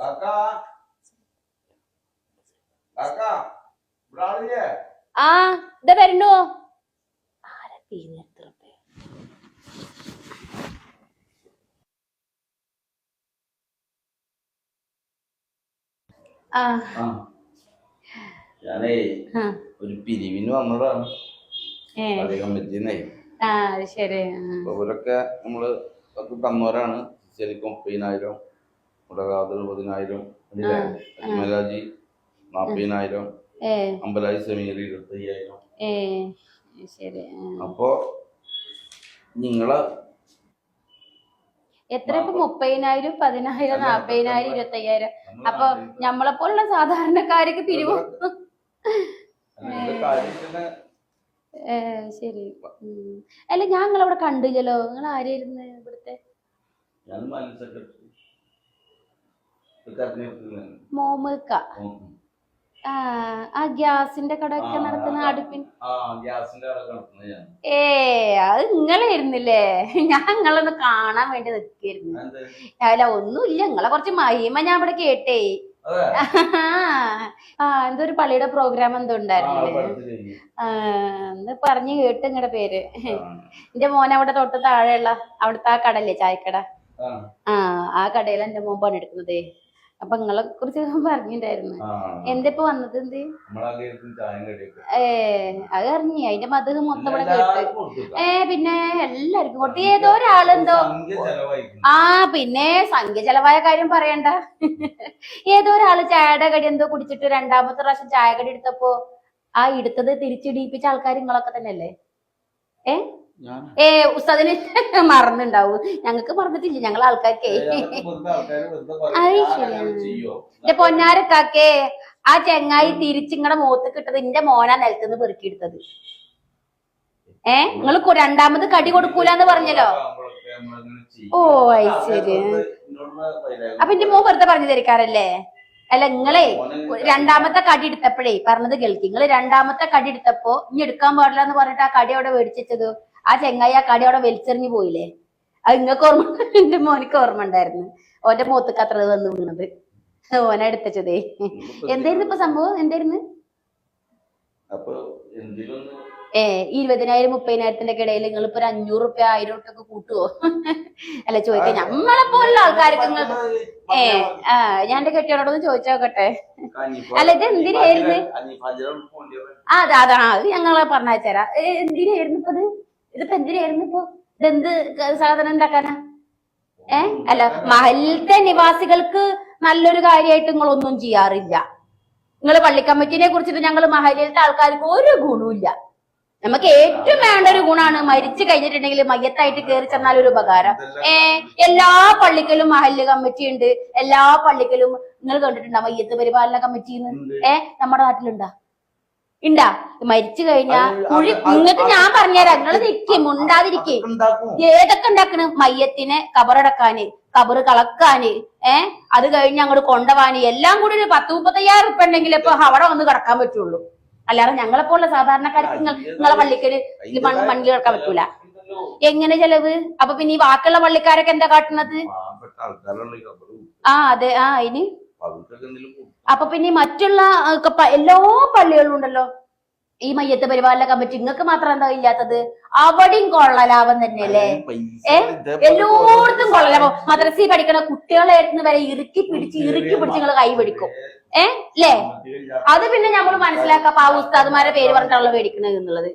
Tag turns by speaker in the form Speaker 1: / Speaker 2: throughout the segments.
Speaker 1: കാക്കാ. കാക്കാ ഇവിടെ ആളില്ലേ
Speaker 2: ആ ഇതാ വരണു ആരാ
Speaker 1: ഞാനേ ഒരു പിരിവിന് വന്നതാണ്. അപ്പൊ ഇവരൊക്കെ നമ്മൾ തന്നവരാണ്. ശരിക്കും മുപ്പതിനായിരം മുടകാതൽ പതിനായിരം അജ്മലാജി നാപ്പതിനായിരം അമ്പലാജി സമീർ
Speaker 2: ഇരുപത്തയ്യായിരം. ശരി
Speaker 1: അപ്പോ നിങ്ങളെ
Speaker 2: എത്ര ഇപ്പൊ മുപ്പതിനായിരം പതിനായിരം നാപ്പതിനായിരം
Speaker 1: ഇരുപത്തയ്യായിരം.
Speaker 2: അപ്പൊ
Speaker 1: നാട്ടിൽ-
Speaker 2: ഞമ്മളെ പോലുള്ള സാധാരണക്കാർക്ക് ഏ ശരി. അല്ല ഞാൻ നിങ്ങളവിടെ കണ്ടില്ലല്ലോ. നിങ്ങൾ ആരായിരുന്നു ഇവിടുത്തെ? മോമുക്ക ആ ഗ്യാസിന്റെ കടയൊക്കെ
Speaker 1: ഒക്കെ
Speaker 2: നടത്തുന്ന അടുപ്പിൻ ഏ അത് നിങ്ങളായിരുന്നില്ലേ ഞാൻ നിങ്ങളൊന്ന് കാണാൻ വേണ്ടി നിൽക്കായിരുന്നു? അല്ല ഒന്നുമില്ല നിങ്ങളെ കുറച്ച് മഹിമ ഞാൻ ഇവിടെ കേട്ടേ. ആ എന്തോ ഒരു പള്ളിയുടെ പ്രോഗ്രാം എന്തോ
Speaker 1: ഉണ്ടായിരുന്നു
Speaker 2: ഉണ്ടായിരുന്നില്ലേ എന്ന് പറഞ്ഞു കേട്ട് നിങ്ങളുടെ പേര്. എന്റെ മോൻ അവിടെ തൊട്ട് താഴെയുള്ള അവിടുത്തെ ആ കടല്ലേ ചായക്കട?
Speaker 1: ആ,
Speaker 2: ആ ആ കടയിൽ എന്റെ മോൻ പണിയെടുക്കുന്നതേ. അപ്പൊ നിങ്ങളെ കുറിച്ച് പറഞ്ഞിട്ടുണ്ടായിരുന്നു
Speaker 1: എന്താ
Speaker 2: ഇപ്പൊ വന്നത് എന്ത്. ഏ അത് അറിഞ്ഞി. അതിന്റെ മത് മൊത്തം ഇവിടെ കേട്ട്. ഏ പിന്നെ എല്ലാവർക്കും കൊടുത്തു. ഏതോ ഒരാളെന്തോ? ആ പിന്നെ സംഖ്യ ചെലവായ കാര്യം പറയണ്ട. ഏതോ ഒരാൾ ചായയുടെ കടി എന്തോ കുടിച്ചിട്ട് രണ്ടാമത്തെ പ്രാവശ്യം ചായ കടി എടുത്തപ്പോ ആ എടുത്തത് തിരിച്ചിടിപ്പിച്ച ആൾക്കാർ നിങ്ങളൊക്കെ തന്നെയല്ലേ?
Speaker 1: ഞാൻ
Speaker 2: ഏ ഉസ്താദിന് മറന്നുണ്ടാവും. ഞങ്ങൾക്ക് മറന്നിട്ടില്ല. ഞങ്ങൾ ആൾക്കാർക്കേ. അത് ശരിയാണ്. എന്റെ പൊന്നാരക്കാക്കേ ആ ചെങ്ങായി തിരിച്ചിങ്ങടെ മുഖത്ത് കിട്ടത് എന്റെ മോനാ നിലത്തുനിന്ന് പെറുക്കിയെടുത്തത്. ഏ നിങ്ങൾ രണ്ടാമത് കടി കൊടുക്കൂലെന്ന് പറഞ്ഞല്ലോ. ഓ ശരി. അപ്പൊ എന്റെ മോ വെറുതെ പറഞ്ഞു തരിക്കാറല്ലേ? അല്ല നിങ്ങളെ രണ്ടാമത്തെ കടി എടുത്തപ്പോഴേ പറഞ്ഞത് കേൾക്കി. നിങ്ങൾ രണ്ടാമത്തെ കടി എടുത്തപ്പോ ഇനി എടുക്കാൻ പാടില്ല എന്ന് പറഞ്ഞിട്ട് ആ കടി അവിടെ മേടിച്ചത് ആ ചെങ്ങായി ആ കടി അവിടെ വലിച്ചെറിഞ്ഞു പോയില്ലേ? അത് നിങ്ങൾക്ക് ഓർമ്മ എന്റെ മോനിക്ക് ഓർമ്മ ഉണ്ടായിരുന്നു. ഓന്റെ മുഖത്തേക്ക് അത്ര വന്ന് വീണത്. ഓനെ എടുത്തച്ചതേ. എന്തായിരുന്നു ഇപ്പൊ സംഭവം? എന്തായിരുന്നു? ഏ ഇരുപതിനായിരം മുപ്പതിനായിരത്തിന്റെ ഇടയിൽ നിങ്ങൾ ഇപ്പൊ ഒരു അഞ്ഞൂറ് റുപ്യ ആയിരം റുപ്യ ഒക്കെ കൂട്ടുവോ? അല്ല ചോദിക്കാം. നമ്മളെ പോലുള്ള ആൾക്കാർക്ക് നിങ്ങൾ ഏ ആ ഞാൻ എന്റെ കെട്ടിയോടൊന്ന് ചോദിച്ചു നോക്കട്ടെ അല്ല, ഇത് എന്തിനായിരുന്നു? ആ അതാ അതാ അത് ഞങ്ങളെ പറഞ്ഞുതരാം എന്തിനായിരുന്നു ഇപ്പൊ ഇത് ഇതിപ്പോ എന്തിനായിരുന്നു ഇപ്പൊ? ഇതെന്ത് സാധനം ഉണ്ടാക്കാനാ? ഏ? അല്ല മഹലിലത്തെ നിവാസികൾക്ക് നല്ലൊരു കാര്യമായിട്ട് നിങ്ങൾ ഒന്നും ചെയ്യാറില്ല. നിങ്ങൾ പള്ളിക്കമ്മിറ്റിനെ കുറിച്ചിട്ട് ഞങ്ങൾ മഹലിലത്തെ ആൾക്കാർക്ക് ഒരു ഗുണമില്ല നമുക്ക് ഏറ്റവും വേണ്ട ഒരു ഗുണാണ് മരിച്ചു കഴിഞ്ഞിട്ടുണ്ടെങ്കിൽ മയ്യത്തായിട്ട് കയറി ചെന്നാൽ ഒരു ഉപകാരം. ഏ? എല്ലാ പള്ളിക്കലും മഹല്ല് കമ്മിറ്റി ഉണ്ട്. എല്ലാ പള്ളിക്കലും നിങ്ങൾ കണ്ടിട്ടുണ്ടോ മയ്യത്ത് പരിപാലന കമ്മിറ്റിന്ന്? ഏ? നമ്മുടെ നാട്ടിലുണ്ടാ? ഉണ്ടാ മരിച്ചു കഴിഞ്ഞാ കുഴി നിങ്ങൾക്ക് ഞാൻ പറഞ്ഞുതരാം. നിങ്ങൾ നിക്കും ഉണ്ടാതിരിക്കേ ഏതൊക്കെ ഉണ്ടാക്കണ്? മയ്യത്തിനെ കബറടക്കാന് കബറ് കളക്കാന് ഏ? അത് കഴിഞ്ഞ് അങ്ങോട്ട് കൊണ്ടുപോവാന് എല്ലാം കൂടി ഒരു പത്ത് മുപ്പത്തയ്യായിരം ഉറുപ്പ ഉണ്ടെങ്കിൽ ഇപ്പൊ അവിടെ വന്ന് കിടക്കാൻ പറ്റുള്ളൂ. അല്ലാതെ ഞങ്ങളെ പോലുള്ള സാധാരണക്കാർക്ക് നിങ്ങൾ നിങ്ങളെ പള്ളിക്കൽ ഈ മണ്ണ് മണ്ണിൽ കിടക്കാൻ പറ്റൂല. എങ്ങനെ ചെലവ്? അപ്പൊ പിന്നെ ഈ ബാക്കിയുള്ള പള്ളിക്കാരൊക്കെ എന്താ കാട്ടുന്നത്. ആ അതെ. ആ ഇനി. അപ്പൊ പിന്നെ ഈ മറ്റുള്ള എല്ലാ പള്ളികളും ഉണ്ടല്ലോ? ഈ മയ്യത്ത് പരിപാലന കമ്മിറ്റി നിങ്ങൾക്ക് മാത്രം എന്താ ഇല്ലാത്തത്? അവിടെയും കൊള്ളലാഭം തന്നെയല്ലേ? ഏ? എല്ലായിടത്തും കൊള്ളലാഭം. മദ്രസയിൽ പഠിക്കണ കുട്ടികളെ അടുത്ത് വരെ ഇറുക്കി പിടിച്ച് ഇറുക്കി പിടിച്ച് നിങ്ങൾ കൈ പിടിക്കും. ഏ? അല്ലേ അത് പിന്നെ നമ്മൾ മനസ്സിലാക്കാം ആ ഉസ്താദ്മാരെ പേര് പറഞ്ഞിട്ടാണല്ലോ മേടിക്കണത് എന്നുള്ളത്.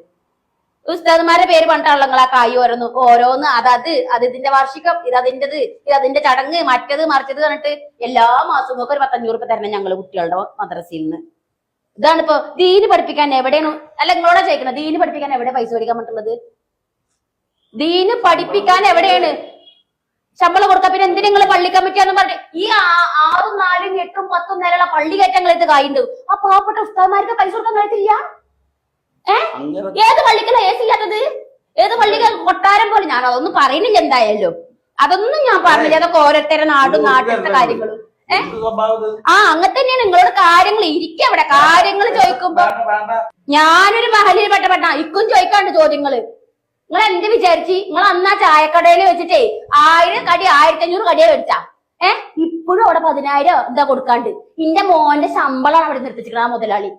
Speaker 2: ഉസ്താദുമാരെ പേര് പറഞ്ഞിട്ടാണല്ലോ നിങ്ങൾ ആ കായ് ഓരോന്ന് ഓരോന്ന്. അതത് അത് ഇതിന്റെ വാർഷികം ഇത് അതിന്റെത് ഇത് അതിന്റെ ചടങ്ങ് മറ്റത് മറിച്ചത് പറഞ്ഞിട്ട് എല്ലാ മാസവും ഒക്കെ ഒരു പത്തഞ്ഞൂറ് രൂപ തരണം ഞങ്ങൾ കുട്ടികളുടെ മദ്രസയിൽ നിന്ന്. ഇതാണ് ഇപ്പൊ ദീന് പഠിപ്പിക്കാൻ എവിടെയാണ്? അല്ല നിങ്ങളോടാ ചോദിക്കുന്നത് ദീന് പഠിപ്പിക്കാൻ എവിടെ പൈസ മേടിക്കാൻ പറ്റുള്ളത്? ദീന് പഠിപ്പിക്കാൻ എവിടെയാണ്? ശമ്പളം കൊടുക്കാൻ പിന്നെ എന്തിനാ നിങ്ങൾ പള്ളി കമ്മിറ്റിയാന്ന് പറഞ്ഞിട്ട് ഈ ആറും നാലും എട്ടും പത്തും നിലയുള്ള പള്ളി കയറ്റങ്ങളെ കായുണ്ട് ആ പാവപ്പെട്ട ഉസ്താദ്മാർക്ക് പൈസ കൊടുക്കാൻ
Speaker 1: കഴിയത്തില്ല
Speaker 2: ഏത് പള്ളിക്കല ഏസി ഇല്ലാത്തത്? ഏത് പള്ളിക്ക് കൊട്ടാരം പോലെ? ഞാൻ അതൊന്നും പറയുന്നില്ല എന്തായാലും. അതൊന്നും ഞാൻ പറഞ്ഞില്ല. അതൊക്കെ ഓരോരുത്തരുടെ നാടും നാട്ടിലത്തെ കാര്യങ്ങളും. ആ അങ്ങനെ തന്നെയാണ് നിങ്ങളോട് കാര്യങ്ങൾ. ഇരിക്കും അവിടെ. കാര്യങ്ങൾ ചോദിക്കുമ്പോ. ഞാനൊരു മഹലിൽ പെട്ടപ്പെട്ട. ഇക്കും ചോദിക്കാണ്ട് ചോദ്യങ്ങൾ. നിങ്ങൾ എന്ത് വിചാരിച്ച്? നിങ്ങൾ അന്നാ ചായക്കടയിൽ വെച്ചിട്ടേ ആയിരം കടി ആയിരത്തി അഞ്ഞൂറ് കടിയാ മേടിച്ചാ ഏഹ് ഇപ്പോഴും അവിടെ പതിനായിരം എന്താ കൊടുക്കാണ്ട്. ഇന്റെ മോന്റെ ശമ്പളമാണ് അവിടെ നിർത്തിച്ചിരിക്കണ ആ മുതലാളി.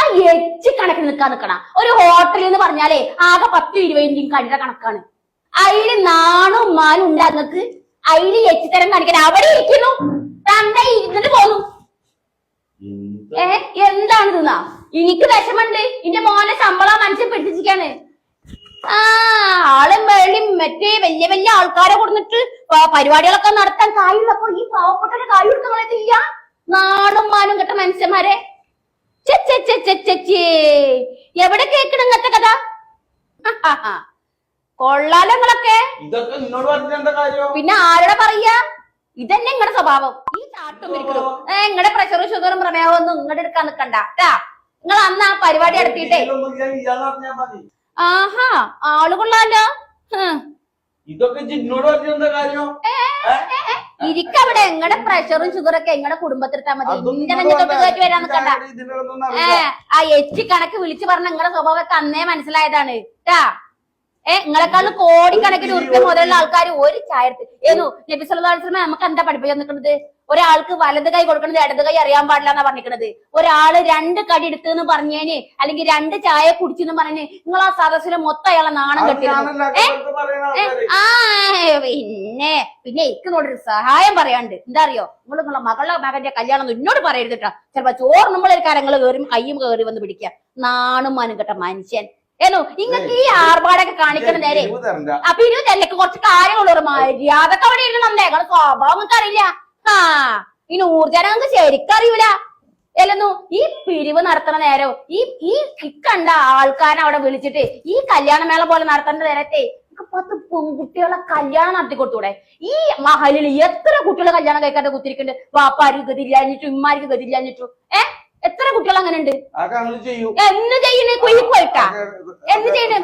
Speaker 2: ആ എച്ച് കണക്കിന് നിൽക്കാൻ നിൽക്കണ. ഒരു ഹോട്ടലിൽ എന്ന് പറഞ്ഞാലേ ആകെ പത്ത് ഇരുപതിന്റെയും കഴിയുടെ കണക്കാണ്. അയിൽ നാണും മാനും ഉണ്ടാകുന്നത് അയിൽ എച്ച് തരം കാണിക്കാൻ. അവിടെ ഇരിക്കുന്നു. തന്റെ ഇരുന്നിട്ട് പോന്നു? ഏ എന്താണ് തിന്നാ എനിക്ക് വിഷമുണ്ട്. എന്റെ മോനെ ശമ്പളം മനസ്സിൽ പിടിച്ചിരിക്കാണ് ആ ആളും വേളിയും മറ്റേ വലിയ വലിയ ആൾക്കാരെ കൊടുത്തിട്ട് പരിപാടികളൊക്കെ നടത്താൻ കായുള്ളപ്പോ ഈ പാവപ്പെട്ടവരെ കായ് കൊടുക്കണതില്ല നാടും മാനും കെട്ട മനുഷ്യന്മാരെ. എവിടെ കേക്കണം ഇങ്ങനത്തെ കഥ?
Speaker 1: പറഞ്ഞിട്ട് എന്താ
Speaker 2: പിന്നെ ആരുടെ പറയാ ഇതന്നെ നിങ്ങളുടെ സ്വഭാവം. ഈ ചാട്ടും ഇരിക്കലും നിങ്ങളുടെ പ്രഷറും ഷുഗറും പ്രമേഹവും ഒന്നും ഇങ്ങോട്ട് എടുക്കാൻ നിക്കണ്ട. നിങ്ങൾ അന്ന് ആ പരിപാടി നടത്തിയിട്ടേ. ആഹാ ആൾ കൊള്ളാലോ.
Speaker 1: ഇതൊക്കെ ജിന്നോട് പറഞ്ഞിട്ട് കാര്യം?
Speaker 2: ഇരിക്കവിടെ. എങ്ങടെ പ്രഷറും ഷുഗറും ഒക്കെ എങ്ങടെ കുടുംബത്തിലെത്താ മതി? കയറ്റി വരാൻ നിക്കണ്ട? ഏ ആ എച്ചി കണക്ക് വിളിച്ചു പറഞ്ഞ നിങ്ങളുടെ സ്വഭാവമൊക്കെ അന്നേ മനസ്സിലായതാണ്. ട്ടാ. ഏ നിങ്ങളെക്കാളും കോടിക്കണക്കിന് ഉറുപ്പ്യ മുതലുള്ള ആൾക്കാർ ഒരു ചായ ഏതു നബിസ് നമുക്ക് എന്താ പഠിപ്പിക്കാൻ നിൽക്കുന്നത് ഒരാൾക്ക് വലത് കൈ കൊടുക്കണത് ഇടത് കൈ അറിയാൻ പാടില്ല എന്നാ പറഞ്ഞിരിക്കണത്. ഒരാൾ രണ്ട് കടി എടുത്തു എന്ന് പറഞ്ഞേന് അല്ലെങ്കിൽ രണ്ട് ചായ കുടിച്ചെന്ന് പറഞ്ഞ് നിങ്ങൾ ആ സദസ്സിലെ മൊത്തം അയാളെ നാണം
Speaker 1: കെട്ടി
Speaker 2: കെട്ടിരുന്നു
Speaker 1: ഞാനല്ല വെറുതെ പറയുന്ന ആൾക്കാര്.
Speaker 2: ആ പിന്നെ പിന്നെ ഇക്കുന്നോടൊരു സഹായം പറയാണ്ട് എന്താ അറിയോ നിങ്ങൾ നിങ്ങളെ മകളുടെ മകന്റെ കല്യാണം ഒന്നും എന്നോട് പറയരുത് കേട്ടോ ചിലപ്പോ ചോറ് നമ്മളെ കാര്യങ്ങൾ കയറി കയ്യും കയറി വന്ന് പിടിക്കുക. നാണും മാനും കേട്ട മനുഷ്യൻ. ഏനോ നിങ്ങൾക്ക് ഈ ആർഭാടൊക്കെ കാണിക്കണ നേരെ. അപ്പൊ ഇരുപത് ചെല്ലക്ക് കുറച്ച് കാര്യങ്ങളുള്ള മര്യാദയ്ക്ക് അവിടെ ഇരുന്ന് നന്നേ നിങ്ങളെ സ്വഭാവം നിങ്ങൾക്ക് അറിയില്ല ആ ഈ നൂർജന നമുക്ക് ശരിക്കും അറിയൂല. അല്ലെന്നു ഈ പിരിവ് നടത്തണ നേരം ഈ ഈ കണ്ട ആൾക്കാരെ അവിടെ വിളിച്ചിട്ട് ഈ കല്യാണമേള പോലെ നടത്തേണ്ട നേരത്തെ പത്ത് പെൺകുട്ടികളെ കല്യാണം നടത്തി കൊടുത്തൂടെ? ഈ മഹലിൽ എത്ര കുട്ടികളെ കല്യാണം കഴിക്കാതെ കുത്തിരിക്കുന്നുണ്ട്? വാപ്പാർക്ക് ഗതിയില്ലാഞ്ഞിട്ടു ഇമ്മാർക്ക് ഗതിയില്ലാഞ്ഞിട്ടു. ഏ? എത്ര കുട്ടികൾ അങ്ങനെ ഉണ്ട്
Speaker 1: അതൊക്കെ ചെയ്യണേ ചെയ്യും.
Speaker 2: എന്ന് ചെയ്യണേ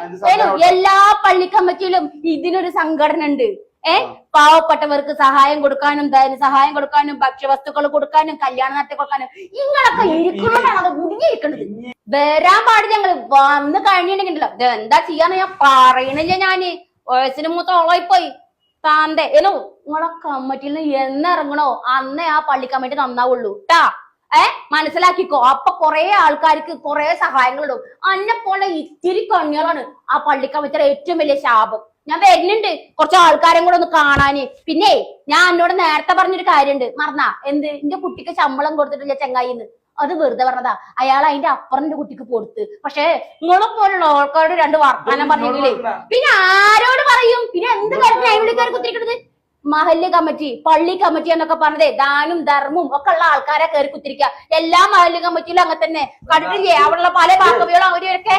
Speaker 2: എല്ലാ പള്ളി കമ്മിറ്റിയിലും ഇതിനൊരു സംഘടന ഉണ്ട്? ഏ? പാവപ്പെട്ടവർക്ക് സഹായം കൊടുക്കാനും ധന സഹായം കൊടുക്കാനും ഭക്ഷ്യവസ്തുക്കൾ കൊടുക്കാനും കല്യാണം നടത്തി കൊടുക്കാനും ഇങ്ങളൊക്കെ ഇരിക്കുന്നതാണ് അത് മുടിഞ്ഞിരിക്കുന്നത് വരാൻ പാടില്ല ഞങ്ങൾ. വന്ന് കഴിഞ്ഞിട്ടുണ്ടെങ്കിലോ. ഇത് എന്താ ചെയ്യാന്ന് ഞാൻ പറയണില്ല ഞാൻ. വയസ്സിന് മൂത്ത ഓളായി പോയി താന്തേ ഏനു നിങ്ങളെ കമ്മിറ്റിയിൽ നിന്ന് എന്നിറങ്ങണോ അന്നേ ആ പള്ളി കമ്മിറ്റി നന്നാവുള്ളൂ. ട്ടാ. ഏ? മനസ്സിലാക്കിക്കോ. അപ്പൊ കൊറേ ആൾക്കാർക്ക് കൊറേ സഹായങ്ങളിടും അന്നെ പോലെ ഇത്തിരി കണ്ണികളാണ് ആ പള്ളി കമ്മിറ്റിയുടെ ഏറ്റവും വലിയ ശാപം. ഞാൻ വരുന്നുണ്ട്. കുറച്ച് ആൾക്കാരും കൂടെ ഒന്ന് കാണാന്. പിന്നെ ഞാൻ എന്നോട് നേരത്തെ പറഞ്ഞൊരു കാര്യമുണ്ട് മറന്നാ. എന്ത്? എന്റെ കുട്ടിക്ക് ശമ്പളം കൊടുത്തിട്ടില്ല ചെങ്ങായിന്ന്. അത് വെറുതെ പറഞ്ഞതാ. അയാൾ അതിന്റെ അപ്പുറം എന്റെ കുട്ടിക്ക് കൊടുത്ത്. പക്ഷേ നിങ്ങളെ പോലുള്ള ആൾക്കാരോട് രണ്ട് വർത്തമാനം പറഞ്ഞില്ലേ പിന്നെ ആരോട് പറയും? പിന്നെ എന്ത് കാര്യത്തിന് അയൽക്കാർ കുത്തിരിക്കണത്? മഹല്ല് കമ്മിറ്റി പള്ളി കമ്മിറ്റി എന്നൊക്കെ പറഞ്ഞതേ ദാനും ധർമ്മവും ഒക്കെ ഉള്ള ആൾക്കാരെ കയറി കുത്തിരിക്കുക എല്ലാ മഹല്ല് കമ്മിറ്റിയിലും അങ്ങനെ തന്നെ. കണ്ടിട്ടില്ലേ? അവിടെയുള്ള പല ഭാഗവികളും അവരൊക്കെ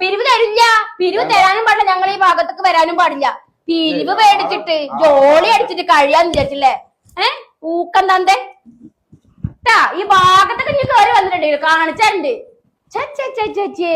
Speaker 1: പിരിവ്
Speaker 2: തരില്ല. പിരിവ് തരാനും പാടില്ല. ഞങ്ങൾ ഈ ഭാഗത്തേക്ക് വരാനും പാടില്ല. പിരിവ് മേടിച്ചിട്ട് ജോളി അടിച്ചിട്ട് കഴിയാന്ന് വിചാരിച്ചില്ലേ? ഏഹ് ഊക്കം തന്തേ. ഈ ഭാഗത്തൊക്കെ ഇനി കയറി വന്നിട്ടുണ്ട് ചേ ചേ ചേ ചേ